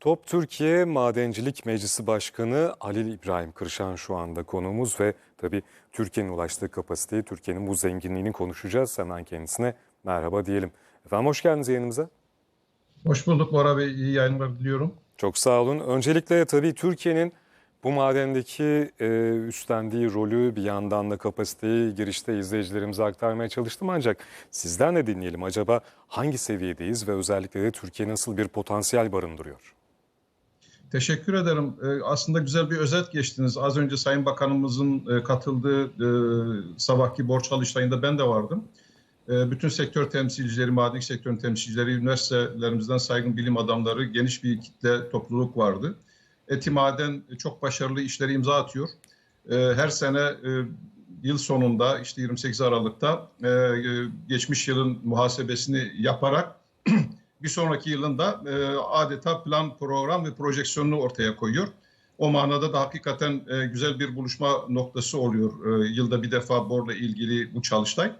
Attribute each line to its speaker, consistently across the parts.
Speaker 1: Top Türkiye Madencilik Meclisi Başkanı Halil İbrahim Kırşan şu anda konuğumuz ve tabii Türkiye'nin ulaştığı kapasiteyi, Türkiye'nin bu zenginliğini konuşacağız. Hemen kendisine merhaba diyelim. Efendim hoş geldiniz yayınımıza.
Speaker 2: Hoş bulduk Bora Bey. İyi yayınlar diliyorum.
Speaker 1: Çok sağ olun. Öncelikle tabii Türkiye'nin bu madendeki e, üstlendiği rolü bir yandan da kapasiteyi girişte izleyicilerimize aktarmaya çalıştım. Ancak sizden de dinleyelim. Acaba hangi seviyedeyiz ve özellikle de Türkiye nasıl bir potansiyel barındırıyor?
Speaker 2: Teşekkür ederim. Ee, Aslında güzel bir özet geçtiniz. Az önce Sayın Bakanımızın e, katıldığı e, sabahki borç alıştayında ben de vardım. E, Bütün sektör temsilcileri, maden sektörün temsilcileri, üniversitelerimizden saygın bilim adamları, geniş bir kitle topluluk vardı. Eti Maden çok başarılı işleri imza atıyor. Her sene yıl sonunda işte 28 Aralık'ta geçmiş yılın muhasebesini yaparak bir sonraki yılında e, adeta plan, program ve projeksiyonunu ortaya koyuyor. O manada da hakikaten e, güzel bir buluşma noktası oluyor e, yılda bir defa borla ilgili bu çalıştay.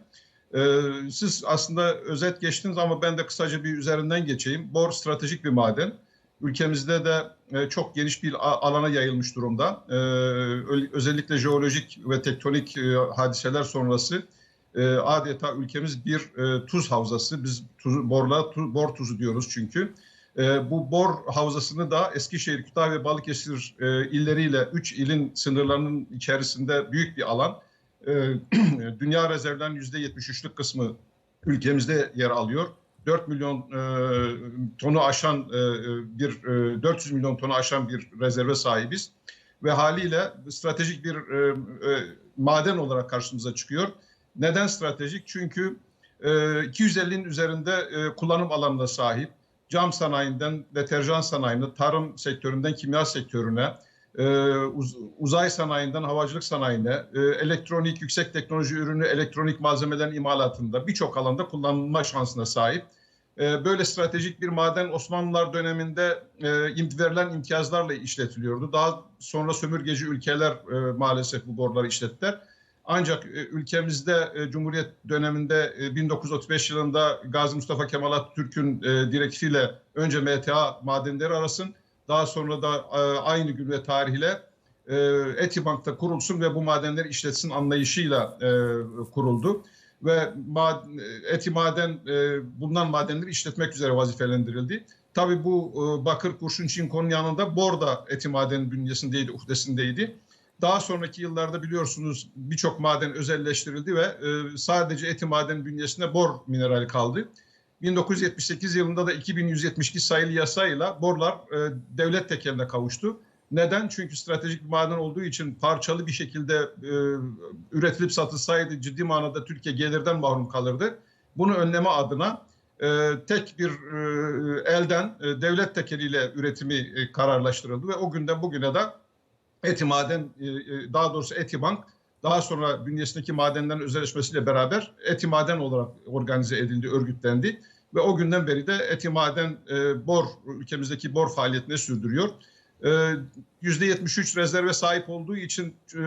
Speaker 2: E, siz aslında özet geçtiniz ama ben de kısaca bir üzerinden geçeyim. Bor stratejik bir maden. Ülkemizde de e, çok geniş bir alana yayılmış durumda. E, özellikle jeolojik ve tektonik e, hadiseler sonrası e, adeta ülkemiz bir e, tuz havzası. Biz tuz, borla tu- bor tuzu diyoruz çünkü. E, bu bor havzasını da Eskişehir, Kütahya ve Balıkesir e, illeriyle 3 ilin sınırlarının içerisinde büyük bir alan. E, dünya rezervlerinin %73'lük kısmı ülkemizde yer alıyor. 4 milyon e, tonu aşan e, bir e, 400 milyon tonu aşan bir rezerve sahibiz ve haliyle stratejik bir e, e, maden olarak karşımıza çıkıyor. Neden stratejik? Çünkü e, 250'nin üzerinde e, kullanım alanına sahip. Cam sanayinden deterjan sanayine, tarım sektöründen kimya sektörüne, e, uz- uzay sanayinden havacılık sanayine, e, elektronik, yüksek teknoloji ürünü, elektronik malzemelerin imalatında birçok alanda kullanılma şansına sahip. Böyle stratejik bir maden Osmanlılar döneminde e, verilen imtiyazlarla işletiliyordu. Daha sonra sömürgeci ülkeler maalesef bu borları işlettiler. Ancak e, ülkemizde e, Cumhuriyet döneminde e, 1935 yılında Gazi Mustafa Kemal Atatürk'ün e, direktifiyle önce MTA madenleri arasın, daha sonra da e, aynı gün ve tarihle e, Etibank'ta kurulsun ve bu madenleri işletsin anlayışıyla e, kuruldu. Ve Eti Maden e, bulunan madenleri işletmek üzere vazifelendirildi. Tabii bu e, bakır, kurşun, çinkonun yanında bor da Eti Maden bünyesindeydi, uhdesindeydi. Daha sonraki yıllarda biliyorsunuz birçok maden özelleştirildi ve e, sadece eti maden bünyesinde bor minerali kaldı. 1978 yılında da 2172 sayılı yasayla borlar e, devlet tekeline kavuştu. Neden? Çünkü stratejik bir maden olduğu için parçalı bir şekilde e, üretilip satılsaydı ciddi manada Türkiye gelirden mahrum kalırdı. Bunu önleme adına tek bir elden devlet tekeliyle üretimi kararlaştırıldı ve o günden bugüne de Eti Maden, e, e, daha doğrusu Eti Bank, daha sonra bünyesindeki madenlerin özelleşmesiyle beraber Eti Maden olarak organize edildi, örgütlendi. Ve o günden beri de Eti Maden e, bor, ülkemizdeki bor faaliyetini sürdürüyor. E, %73 rezerve sahip olduğu için e,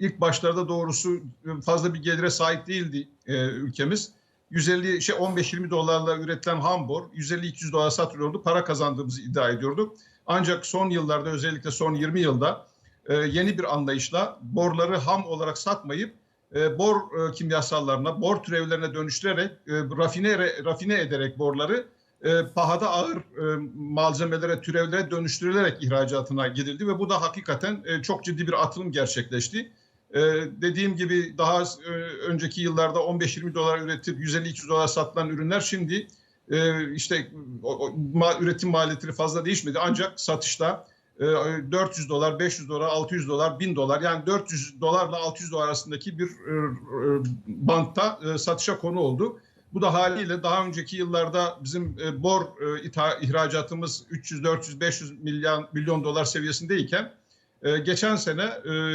Speaker 2: ilk başlarda doğrusu e, fazla bir gelire sahip değildi e, ülkemiz. 150 şey 15-20 dolarla üretilen ham bor 150-200 dolar satılıyordu. Para kazandığımızı iddia ediyorduk. Ancak son yıllarda özellikle son 20 yılda e, yeni bir anlayışla borları ham olarak satmayıp e, bor e, kimyasallarına, bor türevlerine dönüştürerek, e, rafine rafine ederek borları e, pahada ağır e, malzemelere, türevlere dönüştürülerek ihracatına gidildi ve bu da hakikaten e, çok ciddi bir atılım gerçekleşti. E, dediğim gibi daha e, önceki yıllarda 15-20 dolar üretip 150-200 dolar satılan ürünler şimdi e, işte o, o, ma, üretim maliyetleri fazla değişmedi ancak satışta 400 dolar, 500 dolar, 600 dolar, 1000 dolar yani 400 dolarla 600 dolar arasındaki bir e, e, bantta e, satışa konu oldu. Bu da haliyle daha önceki yıllarda bizim bor ihracatımız 300, 400, 500 milyon, milyon dolar seviyesindeyken geçen sene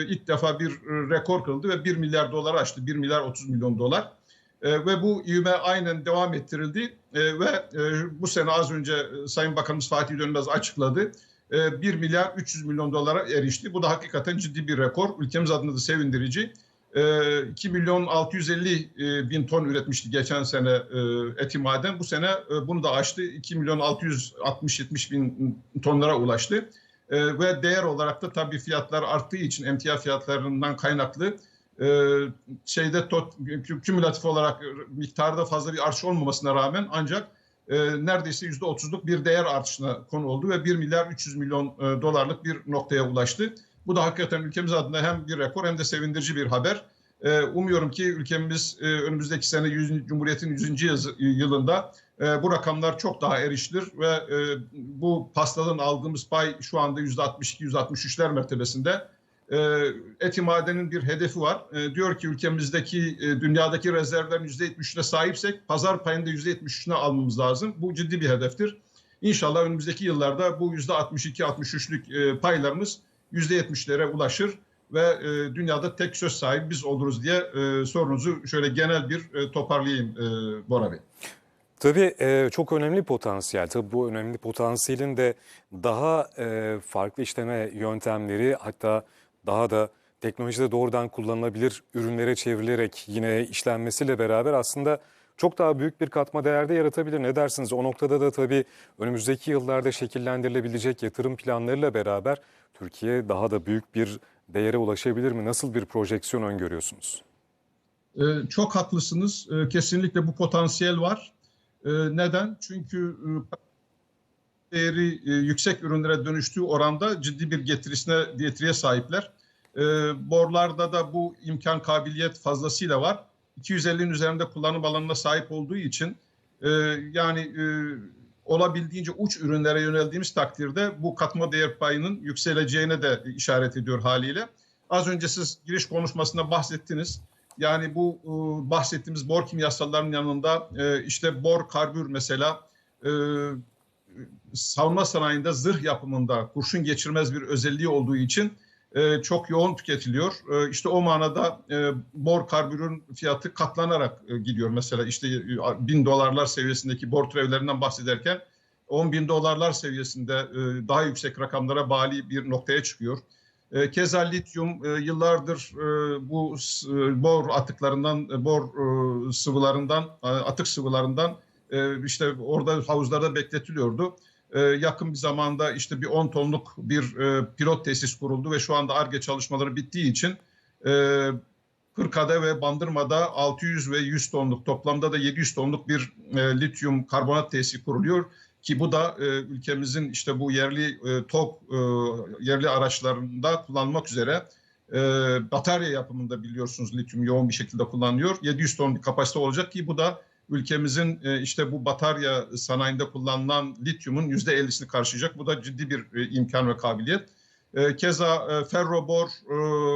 Speaker 2: ilk defa bir rekor kırıldı ve 1 milyar dolar aştı. 1 milyar 30 milyon dolar. Ve bu ivme aynen devam ettirildi ve bu sene az önce Sayın Bakanımız Fatih Dönmez açıkladı. E, 1 milyar 300 milyon dolara erişti. Bu da hakikaten ciddi bir rekor. Ülkemiz adına da sevindirici. e, 2 milyon 650 e, bin ton üretmişti geçen sene e, eti maden. Bu sene e, bunu da aştı. 2 milyon 660-70 bin tonlara ulaştı. E, ve değer olarak da tabii fiyatlar arttığı için emtia fiyatlarından kaynaklı şeyde tot, kü- kümülatif olarak miktarda fazla bir artış olmamasına rağmen ancak e, neredeyse yüzde otuzluk bir değer artışına konu oldu ve 1 milyar 300 milyon e, dolarlık bir noktaya ulaştı. Bu da hakikaten ülkemiz adına hem bir rekor hem de sevindirici bir haber. E, umuyorum ki ülkemiz e, önümüzdeki sene 100, Cumhuriyet'in 100. yız- yılında e, bu rakamlar çok daha erişilir ve e, bu pastadan aldığımız pay şu anda %62-%63'ler mertebesinde. E, Eti Maden'in bir hedefi var. E, diyor ki ülkemizdeki e, dünyadaki rezervlerin %73'üne sahipsek pazar payında %73'üne almamız lazım. Bu ciddi bir hedeftir. İnşallah önümüzdeki yıllarda bu %62-63'lük e, paylarımız %70'lere ulaşır ve e, dünyada tek söz sahibi biz oluruz diye sorunuzu şöyle genel bir toparlayayım Bora Bey.
Speaker 1: Tabii çok önemli potansiyel. Tabii bu önemli potansiyelin de daha farklı işleme yöntemleri hatta daha da teknolojide doğrudan kullanılabilir ürünlere çevrilerek yine işlenmesiyle beraber aslında çok daha büyük bir katma değerde yaratabilir. Ne dersiniz? O noktada da tabii önümüzdeki yıllarda şekillendirilebilecek yatırım planlarıyla beraber Türkiye daha da büyük bir değere ulaşabilir mi? Nasıl bir projeksiyon öngörüyorsunuz?
Speaker 2: Ee, Çok haklısınız. Ee, Kesinlikle bu potansiyel var. Ee, Neden? Çünkü e, değeri e, yüksek ürünlere dönüştüğü oranda ciddi bir getirisine getiriye sahipler. Ee, Borlarda da bu imkan kabiliyet fazlasıyla var. 250'nin üzerinde kullanım alanına sahip olduğu için e, yani e, olabildiğince uç ürünlere yöneldiğimiz takdirde bu katma değer payının yükseleceğine de işaret ediyor haliyle. Az önce siz giriş konuşmasında bahsettiniz. Yani bu e, bahsettiğimiz bor kimyasallarının yanında e, işte bor karbür mesela e, savunma sanayinde zırh yapımında kurşun geçirmez bir özelliği olduğu için e, çok yoğun tüketiliyor. E, işte o manada e, bor karbürün fiyatı katlanarak e, gidiyor. Mesela işte e, bin dolarlar seviyesindeki bor türevlerinden bahsederken 10 bin dolarlar seviyesinde e, daha yüksek rakamlara bali bir noktaya çıkıyor. E, Keza lityum e, yıllardır e, bu e, bor atıklarından, e, bor e, sıvılarından, e, atık sıvılarından e, işte orada havuzlarda bekletiliyordu. E, Yakın bir zamanda işte bir 10 tonluk bir e, pilot tesis kuruldu ve şu anda ARGE çalışmaları bittiği için e, ve Bandırma'da 600 ve 100 tonluk toplamda da 700 tonluk bir e, lityum karbonat tesisi kuruluyor ki bu da e, ülkemizin işte bu yerli e, e, yerli araçlarında kullanmak üzere e, batarya yapımında biliyorsunuz lityum yoğun bir şekilde kullanılıyor. 700 ton bir kapasite olacak ki bu da ülkemizin e, işte bu batarya sanayinde kullanılan lityumun %50'sini karşılayacak. Bu da ciddi bir e, imkan ve kabiliyet. E, Keza ferrobor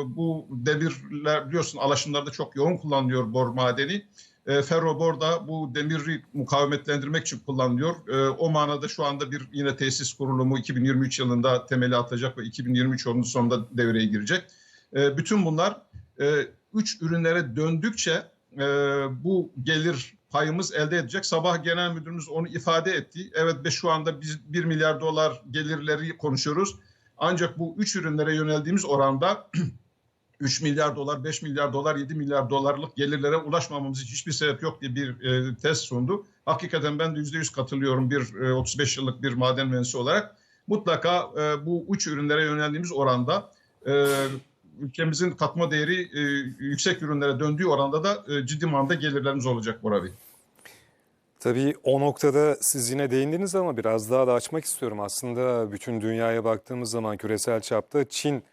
Speaker 2: bu demirler biliyorsun alaşımlarda çok yoğun kullanılıyor bor madeni. E, ferrobor da bu demiri mukavemetlendirmek için kullanılıyor. O manada şu anda bir yine tesis kurulumu 2023 yılında temeli atacak ve 2023 yılının sonunda devreye girecek. Bütün bunlar üç ürünlere döndükçe bu gelir payımız elde edecek. Sabah genel müdürümüz onu ifade etti. Evet ve şu anda biz 1 milyar dolar gelirleri konuşuyoruz. Ancak bu üç ürünlere yöneldiğimiz oranda 3 milyar dolar, 5 milyar dolar, 7 milyar dolarlık gelirlere ulaşmamamız için hiçbir sebep yok diye bir e, test sundu. Hakikaten ben de %100 katılıyorum bir e, 35 yıllık bir maden mühendisi olarak. Mutlaka e, bu üç ürünlere yöneldiğimiz oranda e, ülkemizin katma değeri e, yüksek ürünlere döndüğü oranda da e, ciddi manada gelirlerimiz olacak Bora Bey.
Speaker 1: Tabii o noktada siz yine değindiniz ama biraz daha da açmak istiyorum. Aslında bütün dünyaya baktığımız zaman küresel çapta Çin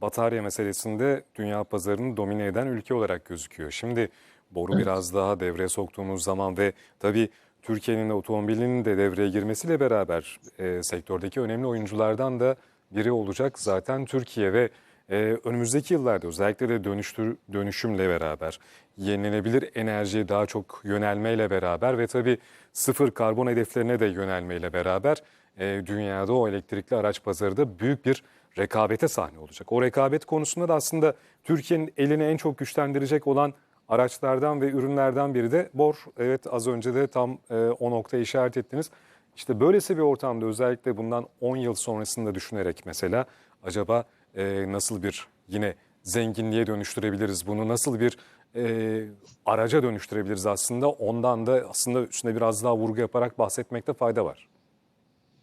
Speaker 1: batarya meselesinde dünya pazarını domine eden ülke olarak gözüküyor. Şimdi boru
Speaker 2: Evet.
Speaker 1: biraz daha devreye soktuğumuz zaman ve tabii Türkiye'nin otomobilinin de devreye girmesiyle beraber e, sektördeki önemli oyunculardan da biri olacak zaten Türkiye ve e, önümüzdeki yıllarda özellikle de dönüştür, dönüşümle beraber yenilenebilir enerjiye daha çok yönelmeyle beraber ve tabii sıfır karbon hedeflerine de yönelmeyle beraber e, dünyada o elektrikli araç pazarı da büyük bir rekabete sahne olacak. O rekabet konusunda da aslında Türkiye'nin elini en çok güçlendirecek olan araçlardan ve ürünlerden biri de bor. Evet az önce de tam e, o noktaya işaret ettiniz. İşte böylesi bir ortamda özellikle bundan 10 yıl sonrasında düşünerek mesela acaba e, nasıl bir yine zenginliğe dönüştürebiliriz? Bunu nasıl bir e, araca dönüştürebiliriz aslında? Ondan da aslında üstüne biraz daha vurgu yaparak bahsetmekte fayda var.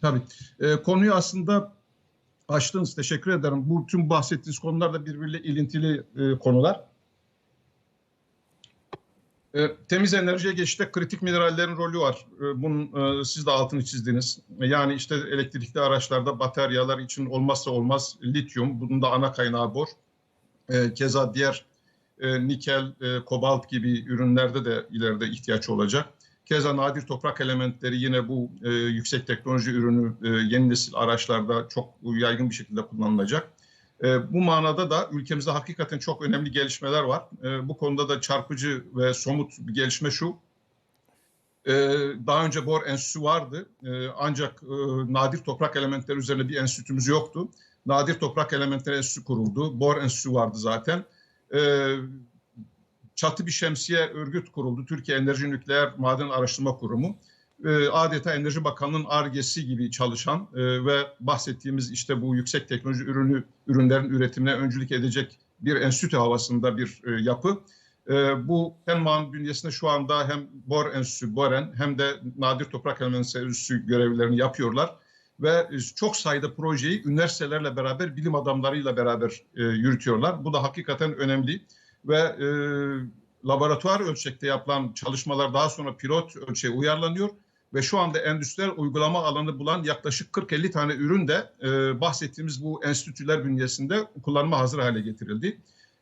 Speaker 2: Tabii. E, konuyu aslında açtınız. Teşekkür ederim. Bu tüm bahsettiğiniz konular da birbiriyle ilintili e, konular. E, temiz enerjiye geçişte kritik minerallerin rolü var. E, bunun e, siz de altını çizdiniz. Yani işte elektrikli araçlarda bataryalar için olmazsa olmaz lityum. Bunun da ana kaynağı bor. E, keza diğer e, nikel, e, kobalt gibi ürünlerde de ileride ihtiyaç olacak. Keza nadir toprak elementleri yine bu yüksek teknoloji ürünü yeni nesil araçlarda çok yaygın bir şekilde kullanılacak. E, bu manada da ülkemizde hakikaten çok önemli gelişmeler var. E, bu konuda da çarpıcı ve somut bir gelişme şu. E, daha önce Bor Enstitüsü vardı E, ancak e, nadir toprak elementleri üzerine bir enstitümüz yoktu. Nadir Toprak Elementleri Enstitüsü kuruldu. Bor Enstitüsü vardı zaten. E, çatı bir şemsiye örgüt kuruldu. Türkiye Enerji Nükleer Maden Araştırma Kurumu. E, adeta Enerji Bakanlığı'nın argesi gibi çalışan e, ve bahsettiğimiz işte bu yüksek teknoloji ürünü ürünlerin üretimine öncülük edecek bir enstitü havasında bir e, yapı. E, bu Penman bünyesinde şu anda hem Bor Enstitüsü, Boren hem de Nadir Toprak Elementleri Enstitüsü görevlerini yapıyorlar. Ve çok sayıda projeyi üniversitelerle beraber, bilim adamlarıyla beraber yürütüyorlar. Bu da hakikaten önemli ve laboratuvar ölçekte yapılan çalışmalar daha sonra pilot ölçeğe uyarlanıyor ve şu anda endüstriyel uygulama alanı bulan yaklaşık 40-50 tane ürün de e, bahsettiğimiz bu enstitüler bünyesinde kullanıma hazır hale getirildi.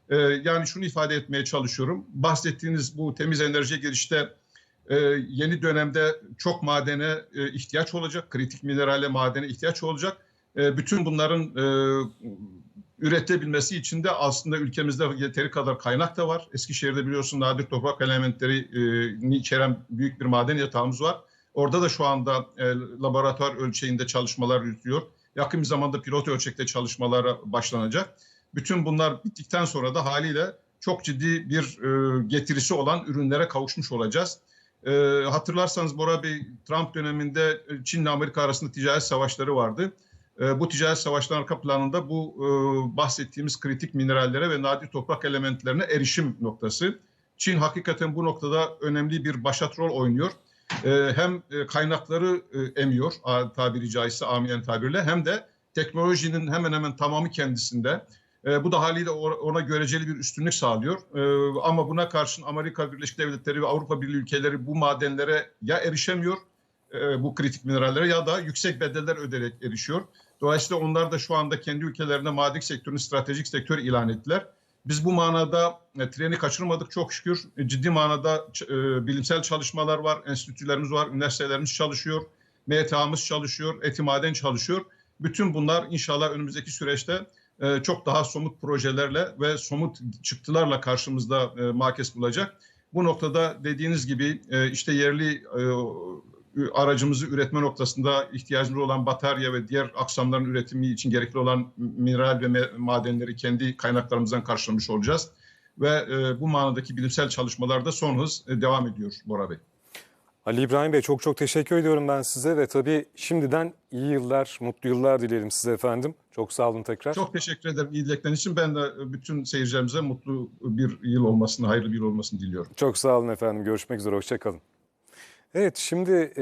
Speaker 2: E, yani şunu ifade etmeye çalışıyorum. Bahsettiğiniz bu temiz enerjiye girişte e, yeni dönemde çok madene e, ihtiyaç olacak, kritik minerale madene ihtiyaç olacak. E, bütün bunların e, üretebilmesi için de aslında ülkemizde yeteri kadar kaynak da var. Eskişehir'de biliyorsun nadir toprak elementlerini içeren büyük bir maden yatağımız var. Orada da şu anda e, laboratuvar ölçeğinde çalışmalar yürütüyor. Yakın bir zamanda pilot ölçekte çalışmalara başlanacak. Bütün bunlar bittikten sonra da haliyle çok ciddi bir e, getirisi olan ürünlere kavuşmuş olacağız. E, hatırlarsanız Bora Bey Trump döneminde Çin ile Amerika arasında ticaret savaşları vardı. E, bu ticaret savaşlarının arka planında bu e, bahsettiğimiz kritik minerallere ve nadir toprak elementlerine erişim noktası. Çin hakikaten bu noktada önemli bir başat rol oynuyor. E, hem e, kaynakları e, emiyor tabiri caizse amiyen tabirle hem de teknolojinin hemen hemen tamamı kendisinde. E, bu da haliyle ona göreceli bir üstünlük sağlıyor. E, ama buna karşın Amerika Birleşik Devletleri ve Avrupa Birliği ülkeleri bu madenlere ya erişemiyor e, bu kritik minerallere ya da yüksek bedeller öderek erişiyor. Dolayısıyla onlar da şu anda kendi ülkelerine maden sektörünü stratejik sektör ilan ettiler. Biz bu manada e, treni kaçırmadık çok şükür. E, ciddi manada e, bilimsel çalışmalar var, enstitülerimiz var, üniversitelerimiz çalışıyor, MTA'mız çalışıyor, Etimaden çalışıyor. Bütün bunlar inşallah önümüzdeki süreçte e, çok daha somut projelerle ve somut çıktılarla karşımızda e, makes bulacak. Bu noktada dediğiniz gibi e, işte yerli e, aracımızı üretme noktasında ihtiyacımız olan batarya ve diğer aksamların üretimi için gerekli olan mineral ve madenleri kendi kaynaklarımızdan karşılamış olacağız. Ve e, bu manadaki bilimsel çalışmalar da son hız e, devam ediyor Bora Bey.
Speaker 1: Ali İbrahim Bey çok çok teşekkür ediyorum ben size ve tabii şimdiden iyi yıllar, mutlu yıllar dilerim size efendim. Çok sağ olun tekrar.
Speaker 2: Çok teşekkür ederim iyi dileklerin için. Ben de bütün seyircilerimize mutlu bir yıl olmasını, hayırlı bir yıl olmasını diliyorum.
Speaker 1: Çok sağ olun efendim. Görüşmek üzere. Hoşçakalın. Evet şimdi